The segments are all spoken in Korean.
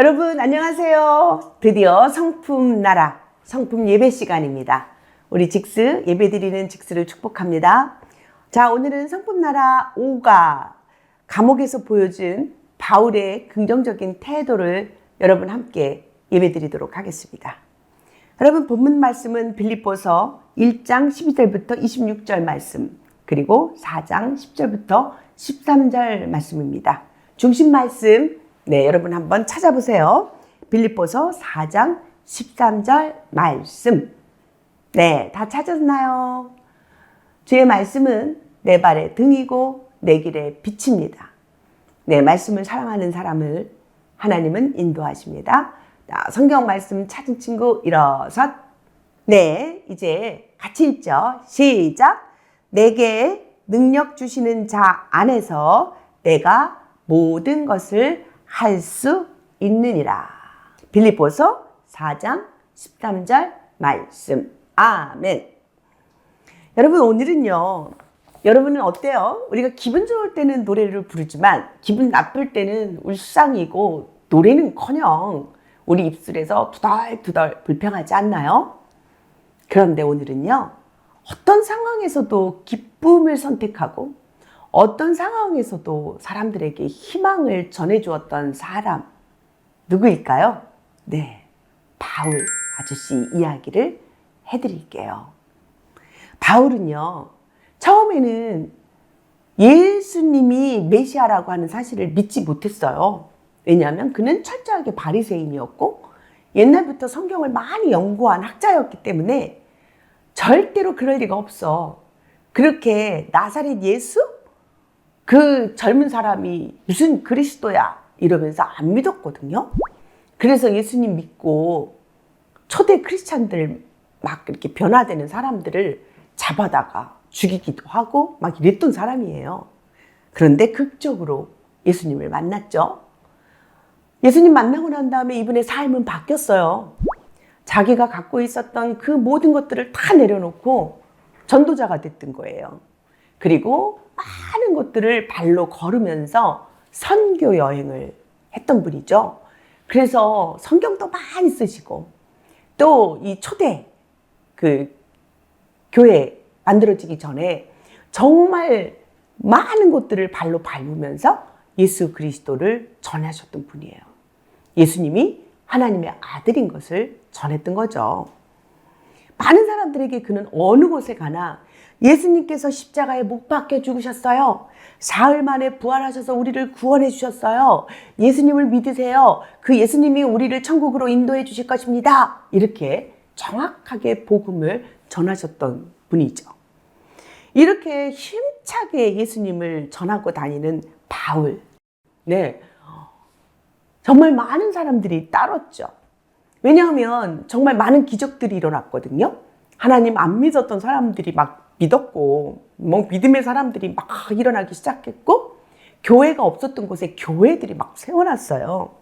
여러분 안녕하세요. 드디어 성품 나라 성품 예배 시간입니다. 우리 직스 예배 드리는 직스를 축복합니다. 자 오늘은 성품 나라 5가 감옥에서 보여준 바울의 긍정적인 태도를 여러분 함께 예배 드리도록 하겠습니다. 여러분 본문 말씀은 빌립보서 1장 12절부터 26절 말씀 그리고 4장 10절부터 13절 말씀입니다. 중심 말씀 네, 여러분 한번 찾아보세요. 빌립보서 4장 13절 말씀. 네, 다 찾았나요? 주의 말씀은 내 발의 등이고 내 길의 빛입니다. 네, 말씀을 사랑하는 사람을 하나님은 인도하십니다. 자, 성경 말씀 찾은 친구 일어섰. 네, 이제 같이 읽죠. 시작. 내게 능력 주시는 자 안에서 내가 모든 것을 할 수 있느니라. 빌립보서 4장 13절 말씀. 아멘. 여러분 오늘은요. 여러분은 어때요? 우리가 기분 좋을 때는 노래를 부르지만 기분 나쁠 때는 울상이고 노래는커녕 우리 입술에서 두덜두덜 불평하지 않나요? 그런데 오늘은요. 어떤 상황에서도 기쁨을 선택하고 어떤 상황에서도 사람들에게 희망을 전해주었던 사람 누구일까요? 네, 바울 아저씨 이야기를 해드릴게요. 바울은요, 처음에는 예수님이 메시아라고 하는 사실을 믿지 못했어요. 왜냐하면 그는 철저하게 바리새인이었고 옛날부터 성경을 많이 연구한 학자였기 때문에 절대로 그럴 리가 없어. 그렇게 나사렛 예수? 그 젊은 사람이 무슨 그리스도야? 이러면서 안 믿었거든요. 그래서 예수님 믿고 초대 크리스찬들 막 이렇게 변화되는 사람들을 잡아다가 죽이기도 하고 막 이랬던 사람이에요. 그런데 극적으로 예수님을 만났죠. 예수님 만나고 난 다음에 이분의 삶은 바뀌었어요. 자기가 갖고 있었던 그 모든 것들을 다 내려놓고 전도자가 됐던 거예요. 그리고 많은 것들을 발로 걸으면서 선교 여행을 했던 분이죠. 그래서 성경도 많이 쓰시고 또 이 초대 그 교회 만들어지기 전에 정말 많은 것들을 발로 밟으면서 예수 그리스도를 전하셨던 분이에요. 예수님이 하나님의 아들인 것을 전했던 거죠. 많은 사람들에게 그는 어느 곳에 가나 예수님께서 십자가에 못 박혀 죽으셨어요. 사흘 만에 부활하셔서 우리를 구원해 주셨어요. 예수님을 믿으세요. 그 예수님이 우리를 천국으로 인도해 주실 것입니다. 이렇게 정확하게 복음을 전하셨던 분이죠. 이렇게 힘차게 예수님을 전하고 다니는 바울. 네. 정말 많은 사람들이 따랐죠. 왜냐하면 정말 많은 기적들이 일어났거든요. 하나님 안 믿었던 사람들이 막 믿었고, 뭐 믿음의 사람들이 막 일어나기 시작했고, 교회가 없었던 곳에 교회들이 막 세워놨어요.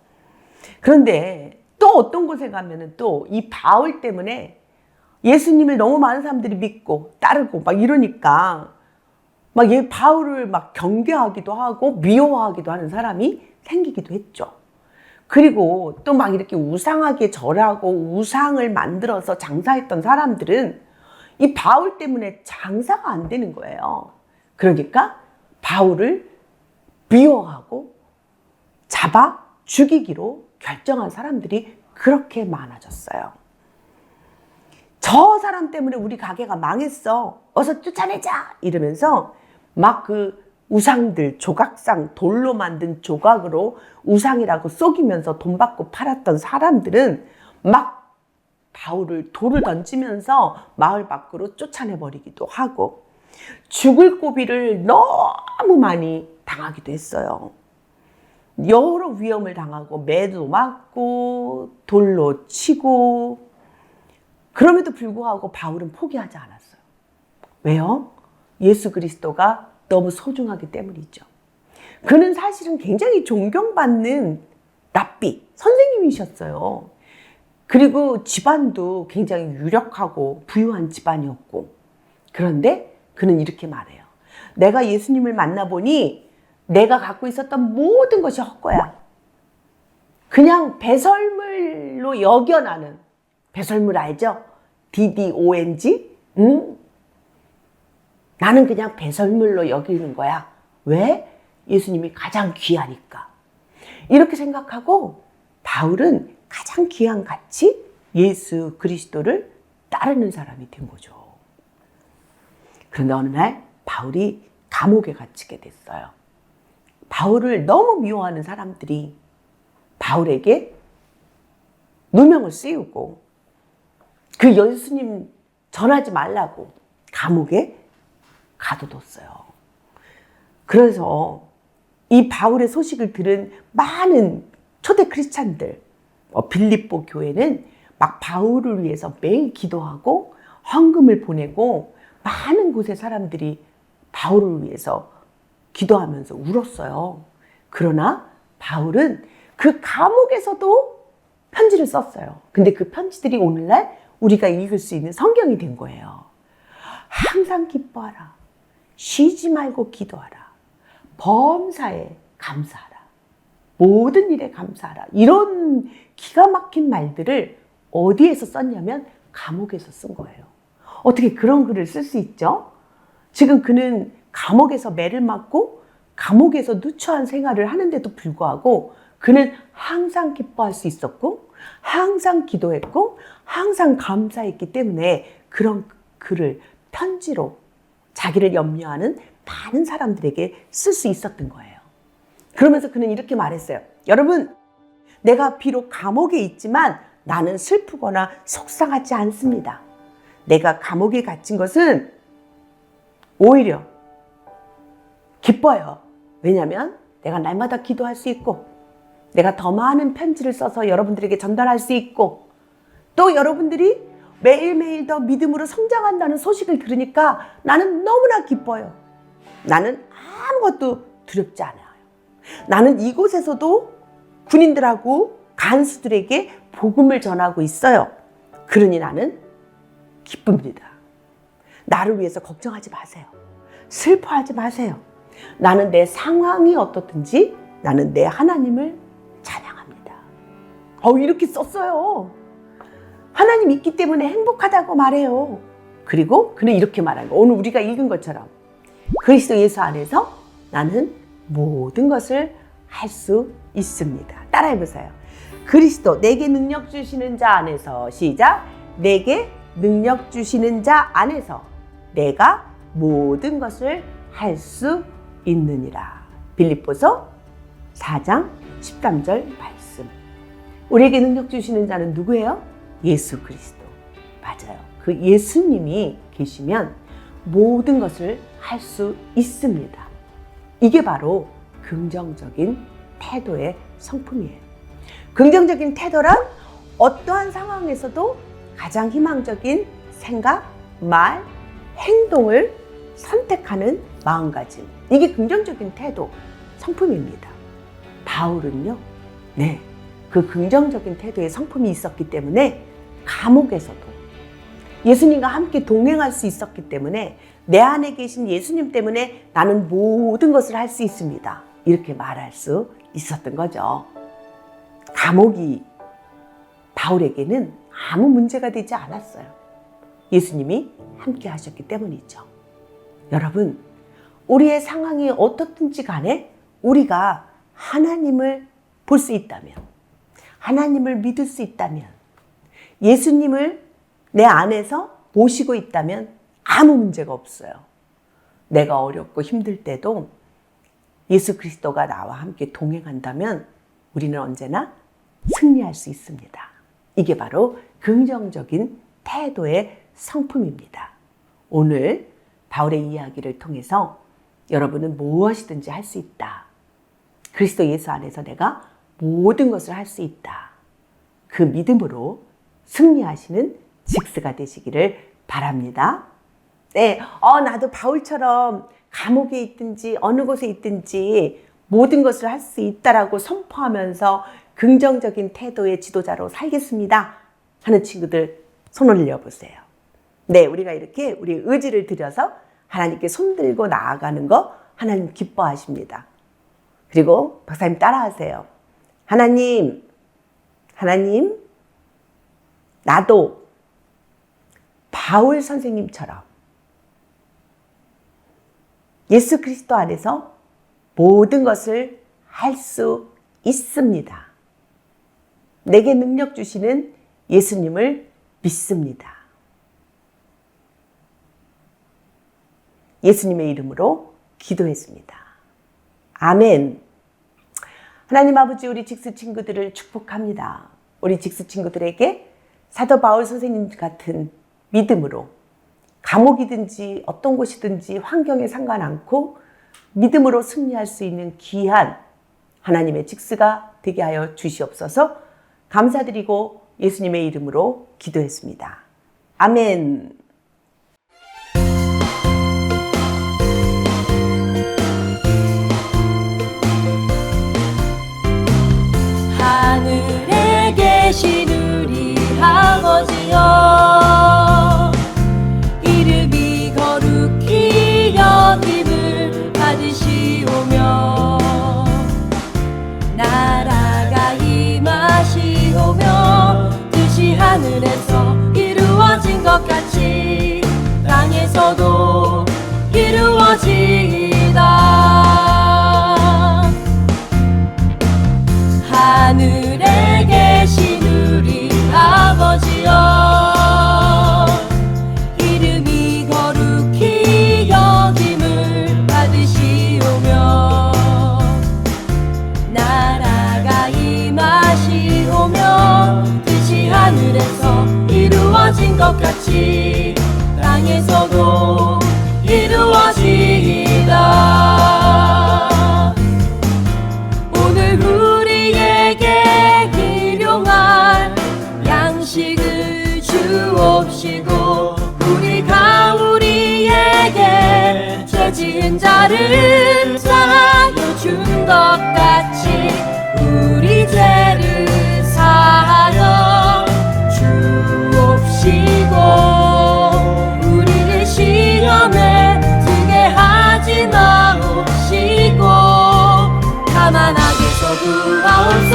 그런데 또 어떤 곳에 가면은 또 이 바울 때문에 예수님을 너무 많은 사람들이 믿고 따르고 막 이러니까 막 얘 바울을 막 경계하기도 하고 미워하기도 하는 사람이 생기기도 했죠. 그리고 또 막 이렇게 우상하게 절하고 우상을 만들어서 장사했던 사람들은 이 바울 때문에 장사가 안 되는 거예요. 그러니까 바울을 미워하고 잡아 죽이기로 결정한 사람들이 그렇게 많아졌어요. 저 사람 때문에 우리 가게가 망했어. 어서 쫓아내자! 이러면서 막 그 우상들, 조각상, 돌로 만든 조각으로 우상이라고 속이면서 돈 받고 팔았던 사람들은 막 바울을 돌을 던지면서 마을 밖으로 쫓아내버리기도 하고 죽을 고비를 너무 많이 당하기도 했어요. 여러 위험을 당하고 매도 맞고 돌로 치고 그럼에도 불구하고 바울은 포기하지 않았어요. 왜요? 예수 그리스도가 너무 소중하기 때문이죠. 그는 사실은 굉장히 존경받는 랍비, 선생님이셨어요. 그리고 집안도 굉장히 유력하고 부유한 집안이었고. 그런데 그는 이렇게 말해요. 내가 예수님을 만나보니 내가 갖고 있었던 모든 것이 헛거야. 그냥 배설물로 여겨나는 배설물 알죠? DDONG? 응? 나는 그냥 배설물로 여기는 거야. 왜? 예수님이 가장 귀하니까. 이렇게 생각하고 바울은 가장 귀한 가치 예수 그리스도를 따르는 사람이 된 거죠. 그런데 어느 날 바울이 감옥에 갇히게 됐어요. 바울을 너무 미워하는 사람들이 바울에게 누명을 씌우고 그 예수님 전하지 말라고 감옥에 가둬뒀어요. 그래서 이 바울의 소식을 들은 많은 초대 크리스찬들, 어, 빌립보 교회는 막 바울을 위해서 매일 기도하고 헌금을 보내고 많은 곳의 사람들이 바울을 위해서 기도하면서 울었어요. 그러나 바울은 그 감옥에서도 편지를 썼어요. 근데 그 편지들이 오늘날 우리가 읽을 수 있는 성경이 된 거예요. 항상 기뻐하라. 쉬지 말고 기도하라. 범사에 감사하라. 모든 일에 감사하라. 이런 기가 막힌 말들을 어디에서 썼냐면 감옥에서 쓴 거예요. 어떻게 그런 글을 쓸 수 있죠? 지금 그는 감옥에서 매를 맞고 감옥에서 누추한 생활을 하는데도 불구하고 그는 항상 기뻐할 수 있었고 항상 기도했고 항상 감사했기 때문에 그런 글을 편지로 자기를 염려하는 많은 사람들에게 쓸 수 있었던 거예요. 그러면서 그는 이렇게 말했어요. 여러분, 내가 비록 감옥에 있지만 나는 슬프거나 속상하지 않습니다. 내가 감옥에 갇힌 것은 오히려 기뻐요. 왜냐하면 내가 날마다 기도할 수 있고, 내가 더 많은 편지를 써서 여러분들에게 전달할 수 있고, 또 여러분들이 매일매일 더 믿음으로 성장한다는 소식을 들으니까 나는 너무나 기뻐요. 나는 아무것도 두렵지 않아요. 나는 이곳에서도 군인들하고 간수들에게 복음을 전하고 있어요. 그러니 나는 기쁩니다. 나를 위해서 걱정하지 마세요. 슬퍼하지 마세요. 나는 내 상황이 어떻든지 나는 내 하나님을 찬양합니다. 어, 이렇게 썼어요. 하나님 있기 때문에 행복하다고 말해요. 그리고 그는 이렇게 말하는 거. 오늘 우리가 읽은 것처럼 그리스도 예수 안에서 나는 모든 것을 할 수 있습니다. 따라해 보세요. 그리스도 내게 능력 주시는 자 안에서 시작. 내게 능력 주시는 자 안에서 내가 모든 것을 할 수 있느니라. 빌립보서 4장 13절 말씀. 우리에게 능력 주시는 자는 누구예요? 예수 그리스도. 맞아요. 그 예수님이 계시면 모든 것을 할 수 있습니다. 이게 바로 긍정적인 태도의 성품이에요. 긍정적인 태도란 어떠한 상황에서도 가장 희망적인 생각, 말, 행동을 선택하는 마음가짐. 이게 긍정적인 태도, 성품입니다. 바울은요, 네, 그 긍정적인 태도의 성품이 있었기 때문에 감옥에서도 예수님과 함께 동행할 수 있었기 때문에 내 안에 계신 예수님 때문에 나는 모든 것을 할 수 있습니다. 이렇게 말할 수 있었던 거죠. 감옥이 바울에게는 아무 문제가 되지 않았어요. 예수님이 함께 하셨기 때문이죠. 여러분, 우리의 상황이 어떻든지 간에 우리가 하나님을 볼 수 있다면, 하나님을 믿을 수 있다면, 예수님을 내 안에서 모시고 있다면 아무 문제가 없어요. 내가 어렵고 힘들 때도 예수 그리스도가 나와 함께 동행한다면 우리는 언제나 승리할 수 있습니다. 이게 바로 긍정적인 태도의 성품입니다. 오늘 바울의 이야기를 통해서 여러분은 무엇이든지 할 수 있다. 그리스도 예수 안에서 내가 모든 것을 할 수 있다. 그 믿음으로 승리하시는 직스가 되시기를 바랍니다. 네, 어, 나도 바울처럼 감옥에 있든지 어느 곳에 있든지 모든 것을 할 수 있다라고 선포하면서 긍정적인 태도의 지도자로 살겠습니다. 하는 친구들 손 올려 보세요. 네, 우리가 이렇게 우리 의지를 들여서 하나님께 손들고 나아가는 거 하나님 기뻐하십니다. 그리고 박사님 따라하세요. 하나님, 하나님, 나도 바울 선생님처럼 예수 그리스도 안에서 모든 것을 할 수 있습니다. 내게 능력 주시는 예수님을 믿습니다. 예수님의 이름으로 기도했습니다. 아멘. 하나님 아버지 우리 직수 친구들을 축복합니다. 우리 직수 친구들에게 사도 바울 선생님 같은 믿음으로 감옥이든지 어떤 곳이든지 환경에 상관 않고 믿음으로 승리할 수 있는 귀한 하나님의 직수가 되게 하여 주시옵소서 감사드리고 예수님의 이름으로 기도했습니다. 아멘. 하늘에 계신 하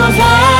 마옵